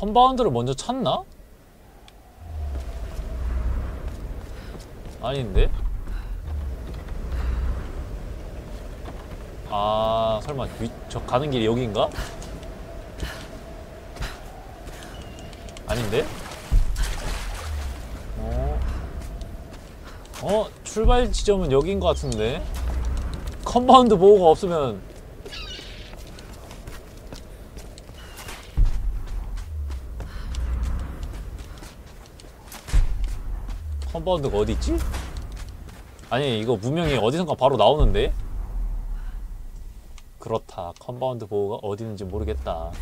컴바운드를 먼저 찾나? 아닌데? 아 설마 위, 저 가는 길이 여긴가? 아닌데? 어? 어? 출발 지점은 여긴 것 같은데? 컴바운드 보호가 없으면 컴바운드가 어디 있지? 아니 이거 분명히 어디선가 바로 나오는데? 그렇다 컴바운드 보호가 어디 있는지 모르겠다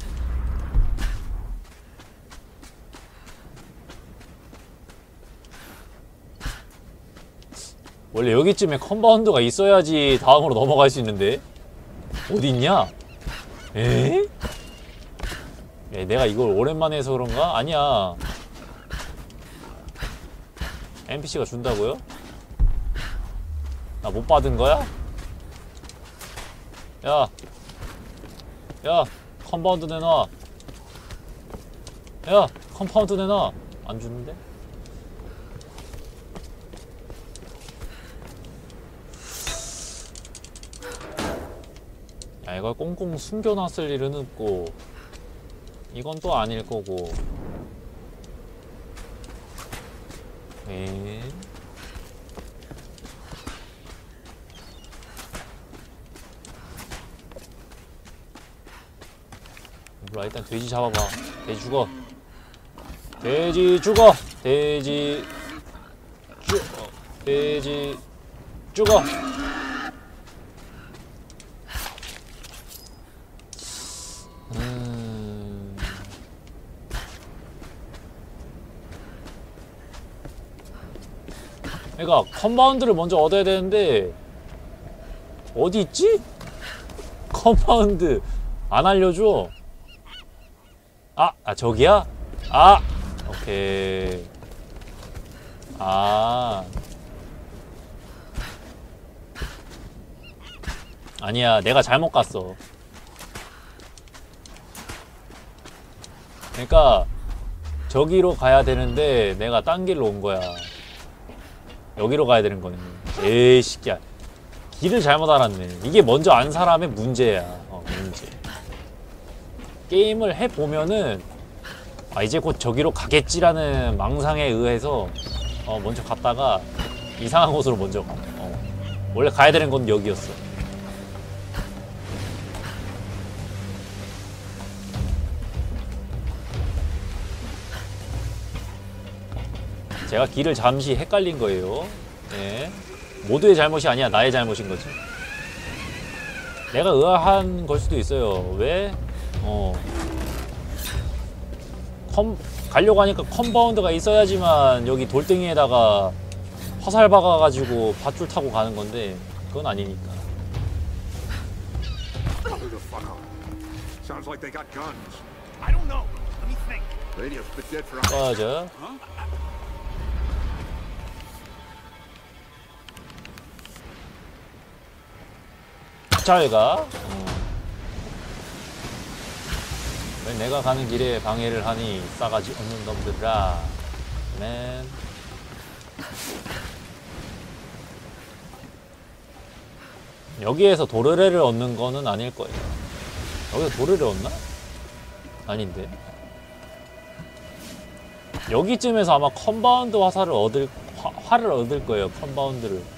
원래 여기쯤에 컴바운드가 있어야지 다음으로 넘어갈 수 있는데 어디 있냐? 에? 에, 내가 이걸 오랜만에 해서 그런가? 아니야 NPC가 준다고요? 나 못 받은 거야? 야, 야, 컴파운드 내놔. 야, 컴파운드 내놔. 안 주는데? 야, 이걸 꽁꽁 숨겨놨을 일은 없고, 이건 또 아닐 거고. 에 몰라 일단 돼지 잡아봐. 돼지 죽어. 돼지 죽어. 돼지 죽어. 돼지 죽어 그러니까 컴파운드를 먼저 얻어야 되는데 어디 있지? 컴파운드 안 알려줘 아, 아 저기야? 아, 오케이. 아. 아니야, 내가 잘못 갔어. 그러니까 저기로 가야 되는데 내가 딴 길로 온 거야. 여기로 가야 되는 거네. 에이, 새끼야. 길을 잘못 알았네. 이게 먼저 안 사람의 문제야. 어, 문제. 게임을 해보면은 아 이제 곧 저기로 가겠지라는 망상에 의해서 어 먼저 갔다가 이상한 곳으로 먼저 가 어. 원래 가야 되는 건 여기였어 제가 길을 잠시 헷갈린 거예요. 네. 모두의 잘못이 아니야. 나의 잘못인 거지. 내가 의아한 걸 수도 있어요. 왜? 어. 컴, 가려고 하니까 컴바운드가 있어야지만 여기 돌덩이에다가 화살 박아가지고 밧줄 타고 가는 건데 그건 아니니까. The 잘 가. 어. 왜 내가 가는 길에 방해를 하니 싸가지 없는 놈들아. 맨. 여기에서 도르래를 얻는 거는 아닐 거예요. 여기서 도르래 얻나? 아닌데. 여기쯤에서 아마 컴바운드 화살을 얻을 화, 활을 얻을 거예요. 컴바운드를.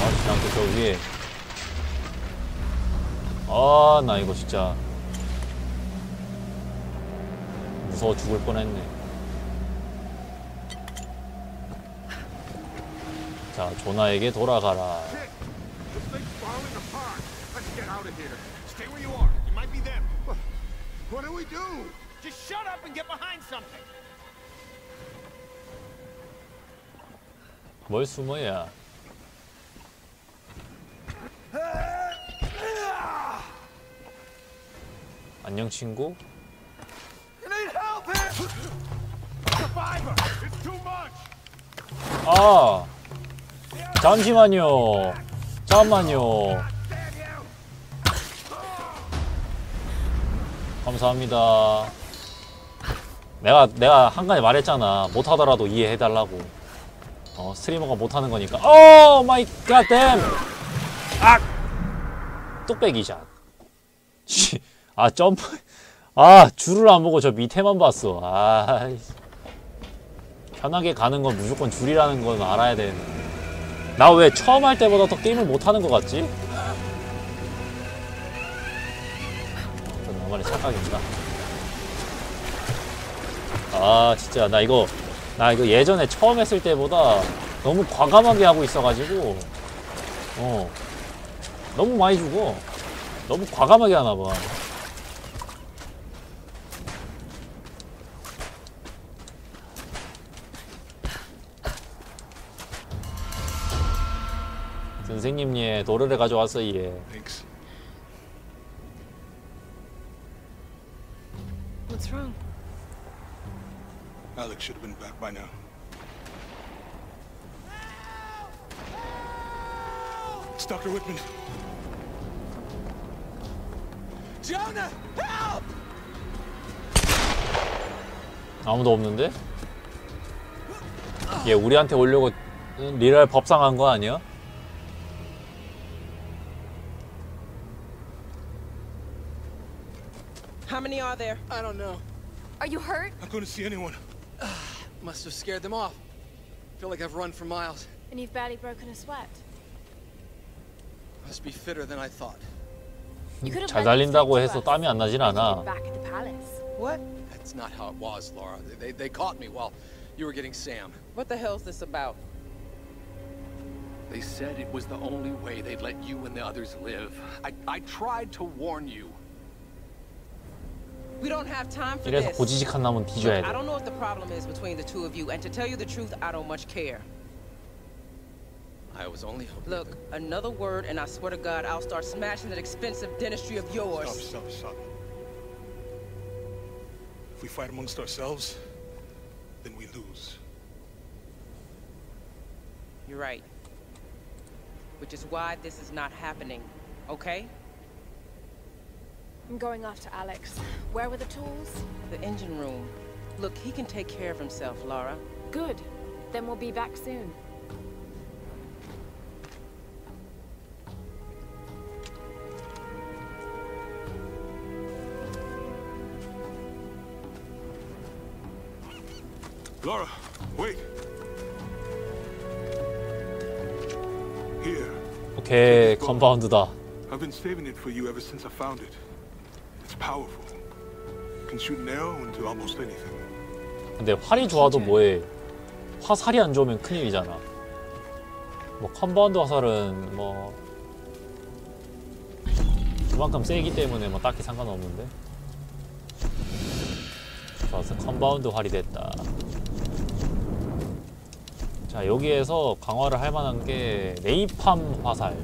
아, 진짜 저 위에. 아, 나 이거 진짜. 무서워 죽을 뻔했네. 자, 조나에게 돌아가라. 뭘 숨어야? 안녕 친구. 아 잠시만요. 잠만요. 감사합니다. 내가 내가 한 가지 말했잖아. 못하더라도 이해해달라고. 어 스트리머가 못하는 거니까. 오 마이 갓댐. 아 뚝배기 샷. 씨, 아 점프. 아 줄을 안 보고 저 밑에만 봤어. 아 편하게 가는 건 무조건 줄이라는 건 알아야 되는데. 나 왜 처음 할 때보다 더 게임을 못하는 것 같지? 나만의 착각입니다. 아 진짜 나 이거 나 이거 예전에 처음 했을 때보다 너무 과감하게 하고 있어가지고 어 너무 많이 죽어 너무 과감하게 하나 봐. 선생님 예 도르를 가져왔어 예. Thanks. What's wrong? Alex should have been back by now. It's Dr. Whitman. Jonah, help! 아무도 없는데? 얘 우리한테 오려고 리랄 법상한 거 아니야? How many are there? I don't know. Are you hurt? I couldn't see anyone. Must have scared them off. Feel like I've run for miles. And you've barely broken a sweat. Must be fitter than I thought. You could have 잘 led us 달린다고 straight 해서 to 땀이 us. 안 나진 We'd 않아. been Back at the palace. What? That's not how it was, Laura. They, they, they caught me while you were getting Sam. What the hell's this about? They said it was the only way they'd let you and the others live. I, I tried to warn you. We don't have time for 이래서 this. 고지식한 놈은 뒤져야 I 돼. don't know what the problem is between the two of you, and to tell you the truth, I don't much care. I was only hoping. Look, another word, and I swear to God, I'll start smashing that expensive dentistry of Stop, yours. stop, stop. Stop. If we fight amongst ourselves, then we lose. You're right. Which is why this is not happening, okay? I'm going after Alex. Where were the tools? The engine room. Look, he can take care of himself, Laura. Good. Then we'll be back soon. Laura, wait. Here. 오케이 컴파운드다. I've been saving it for you ever since I found it. It's powerful. Can shoot an arrow into almost anything. 근데 활이 좋아도 뭐해? 화살이 안 좋으면 큰일이잖아. 뭐 컴파운드 화살은 뭐 그만큼 세기 때문에 뭐 딱히 상관없는데. 좋았어. 컴파운드 활이 됐다. 자 여기에서 강화를 할 만한 게 레이팜 화살.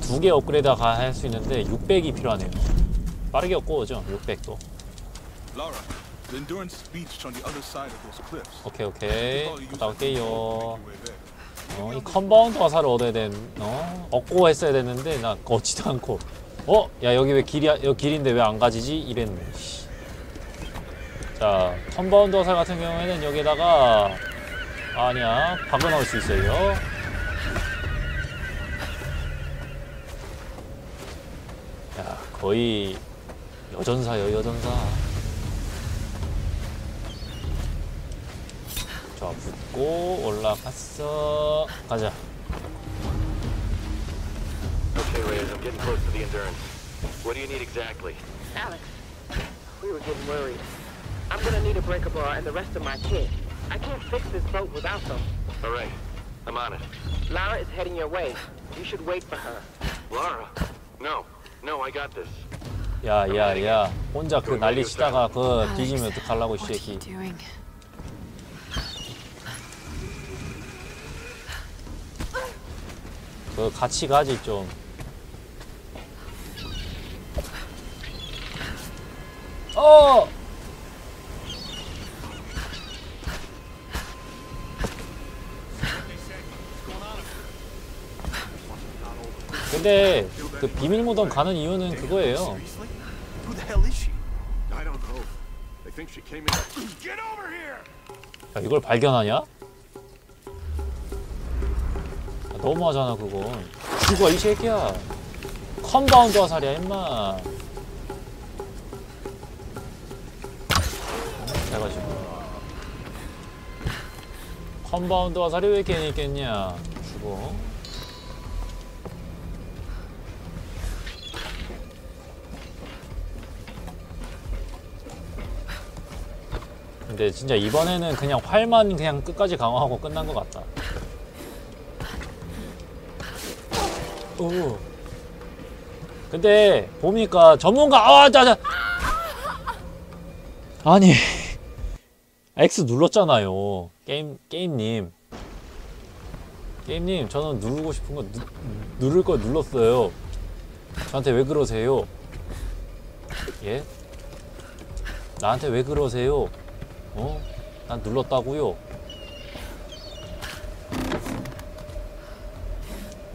두개 업그레이드 가 할 수 있는데 600이 필요하네요. 빠르게 업고오죠 600도. Laura, the Endurance Beach on the other side of those cliffs. 오케이 오케이 갔다 올게요. 어, 이 컴파운드 화살을 얻어야 된, 어? 얻고 했어야 됐는데 나 얻지도 않고 어? 야 여기 왜 길이 여기 길인데 왜 안 가지지? 이랬네 씨. 자 컴파운드 화살 같은 경우에는 여기다가 아니야 박아 넣을 수 있어요 야 거의 여전사요 여전사 자 붙고 올라갔어 가자 Okay, Reyes, I'm getting close to the Endurance. What do you need exactly? Alex, we were getting worried. I'm gonna need a breaker bar and the rest of my kit. I can't fix this boat without them. All right. I'm on it. Lara is heading your way. You should wait for her. Laura. No. No, I got this. 야, 야, 야. 혼자 그 난리 치다가 그 뒤지면 어떡하려고, 이 what are you 새끼. doing? 그 같이 가지, 좀. 어! 근데 그 비밀 무덤 가는 이유는 그거예요. 야, 이걸 발견하냐? 야, 너무하잖아 그건. 죽어 이 새끼야. 컴바운드 화살이야 임마. 해가지고. 컴바운드 화살이 왜 괜히 있겠냐. 죽어 근데 진짜 이번에는 그냥 활만 그냥 끝까지 강화하고 끝난 것 같다. 오. 근데 보니까 전문가 아 짜자. 아니 X 눌렀잖아요. 게임 게임님. 게임님 저는 누르고 싶은 거 누, 누를 거 눌렀어요. 저한테 왜 그러세요? 예? 나한테 왜 그러세요? 어? 난 눌렀다고요.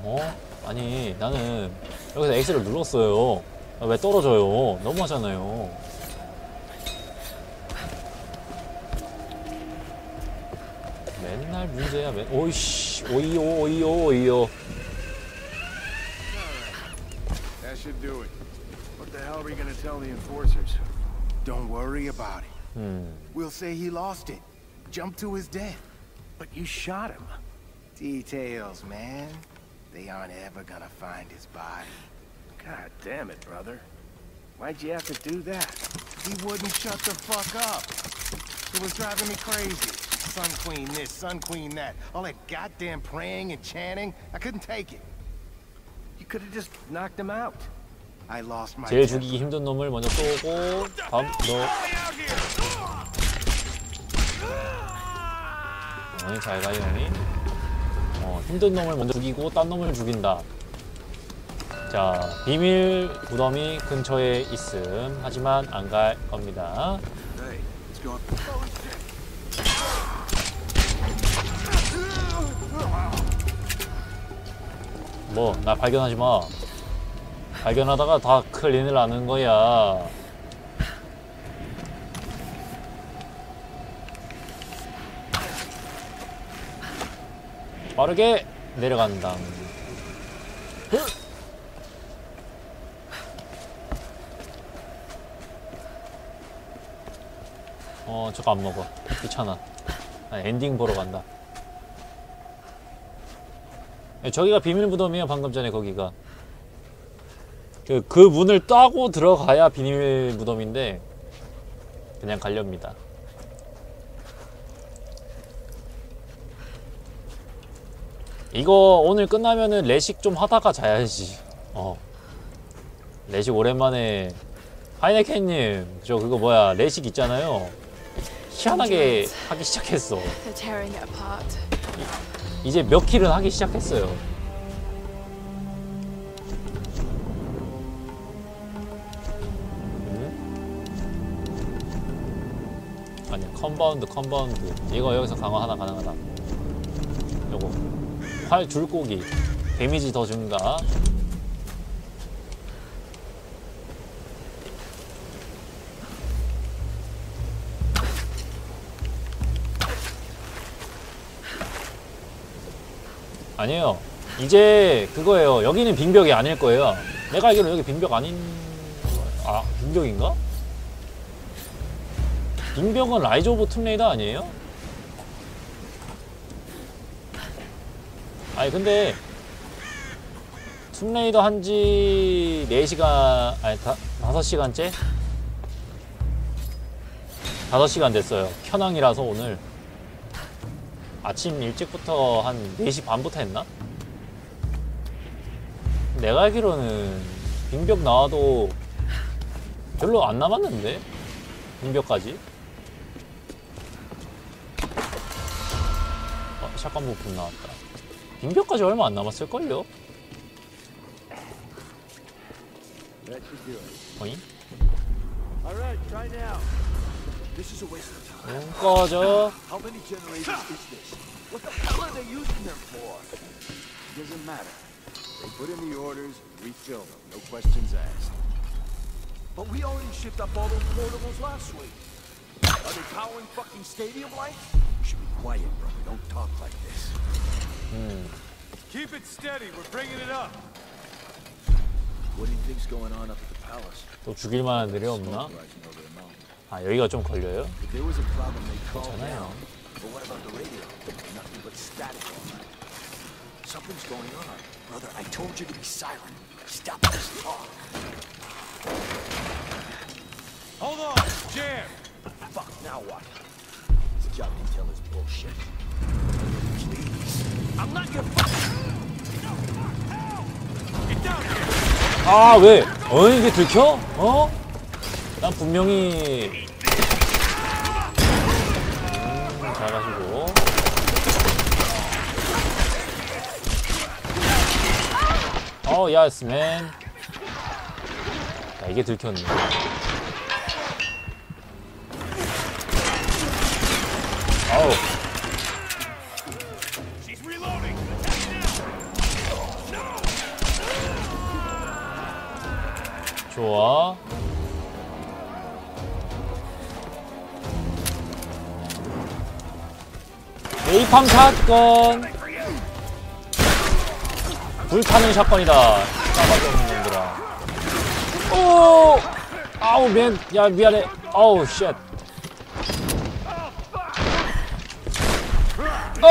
어? 아니 나는 여기서 X를 눌렀어요. 아, 왜 떨어져요? 너무하잖아요. 맨날 문제야. 맨... 오이씨, 오이오, 오이오, 오이오. It. 음, We'll say he lost it. Jumped to his death. But you shot him. Details, man. They aren't ever gonna find his body. God damn it, brother. Why'd you have to do that? He wouldn't shut the fuck up. It was driving me crazy. Sun Queen this, Sun Queen that. All that goddamn praying and chanting. I couldn't take it. You could have just knocked him out. I lost my 제일. 죽이기 힘든 놈을 먼저 쏘고 다음 너. 어이 잘 가요 형이. 어, 힘든 놈을 먼저 죽이고 딴 놈을 죽인다. 자 비밀 무덤이 근처에 있음. 하지만 안 갈 겁니다. 뭐 나 발견하지 마 발견하다가 다 큰일 나는 거야. 빠르게 내려간다. 어 저거 안 먹어. 귀찮아. 나 엔딩 보러 간다. 예, 저기가 비밀 무덤이에요 방금 전에 거기가 그, 그 문을 따고 들어가야 비밀 무덤인데 그냥 갈렵니다. 이거 오늘 끝나면은 레식 좀 하다가 자야지. 어. 레식 오랜만에 하이네켄님 저 그거 뭐야 레식 있잖아요. 희한하게 하기 시작했어. 이제 몇 킬은 하기 시작했어요. 컴바운드 컴바운드 이거 여기서 강화 하나 가능하다. 요거 활 줄고기 데미지 더 증가. 아니에요. 이제 그거예요. 여기는 빙벽이 아닐 거예요. 내가 알기로 여기 빙벽 아닌 아 빙벽인가? 빙벽은 라이즈 오브 툼레이더 아니에요? 아니 근데 툼레이더 한지 4시간 아니 다, 5시간째? 5시간 됐어요. 켜낭이라서 오늘 아침 일찍부터 한 4시 반부터 했나? 내가 알기로는 빙벽 나와도 별로 안 남았는데? 빙벽까지? 샷건 부품 나왔다. 빙벽까지 얼마 안 남았을걸요? time. 응, 꺼져. Doesn't matter. They put in the orders, refill them, no questions asked. But we already shipped up all those portables last week. Are they powering fucking stadium lights? You should be quiet, brother. Don't talk like this. Keep it steady. We're bringing it up. What do you think's going on up at the palace? 또 죽일 만한 일이 없나? Rising over the mountain. 아, 여기가 좀 걸려요? If there was a problem, they called 괜찮아요. down. But what about the radio? Nothing but static all night. Something's going on. Brother, I told you to be silent. Stop this talk. Hold on. Jam. Fuck, now what? This job detail is bullshit. Please. I'm not your fucking... Get down here. 아, 왜? 어, 이게 들켜? 어? 난 분명히. 음, 잘 가시고. 어, 야스, 맨. 야, 이게 들켰네. 아우. 좋아. 네이팜 사건. 불타는 사건이다. 싸가지 없는 놈들아. 오! 아우, 맨. 야, 미안해. 아우, 쉣.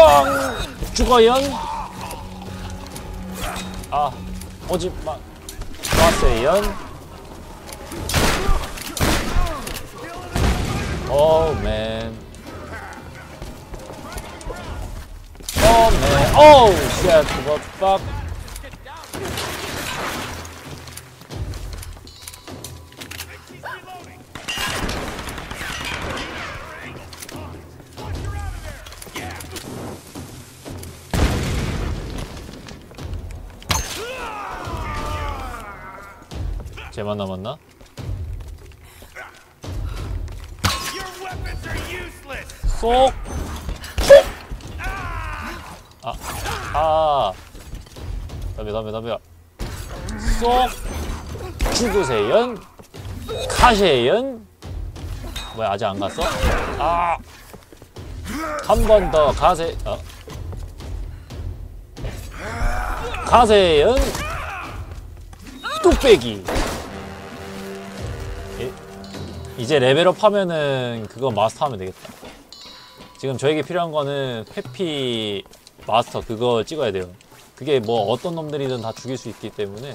엉! 죽어요. 아, 오지 마. 좋았어요. Oh man. Oh man. Oh shit. What the fuck? 쟤만 남았나? 쏙! 아, 아. 덤벼, 덤벼, 덤벼. 쏙! 죽으세요. 가세요. 뭐야, 아직 안 갔어? 아! 한 번 더 가세, 어. 가세요. 뚝배기. 이제 레벨업 하면은 그거 마스터 하면 되겠다. 지금 저에게 필요한 거는 회피 마스터 그거 찍어야 돼요. 그게 뭐 어떤 놈들이든 다 죽일 수 있기 때문에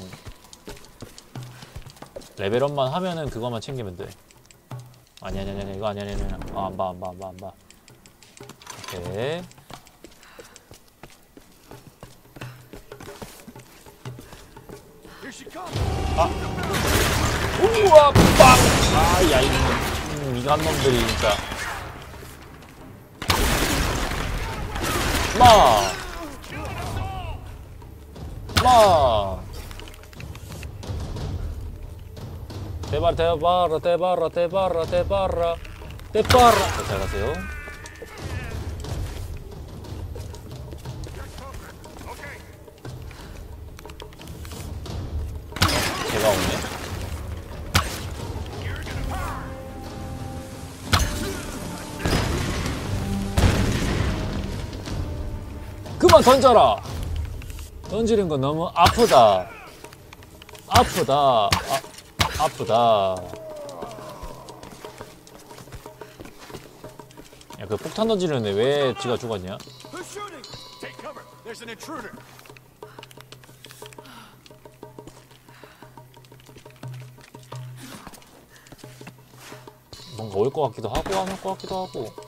레벨업만 하면은 그것만 챙기면 돼. 아니 아니 아니 이거 아니 아니 아니. 아, 안봐 안 봐 안 봐 안 봐. 오케이. Comes. 우와 빵! 아야 이 음, 이간 놈들이 진짜. 마. 마. 대바라 대바라 대바라 대바라 대바라 자, 잘 가세요. 그만 던져라. 던지는 거 너무 아프다. 아프다. 아, 아프다. 야, 그 폭탄 던지는데 왜 지가 죽었냐? 뭔가 올 것 같기도 하고 안 올 것 같기도 하고.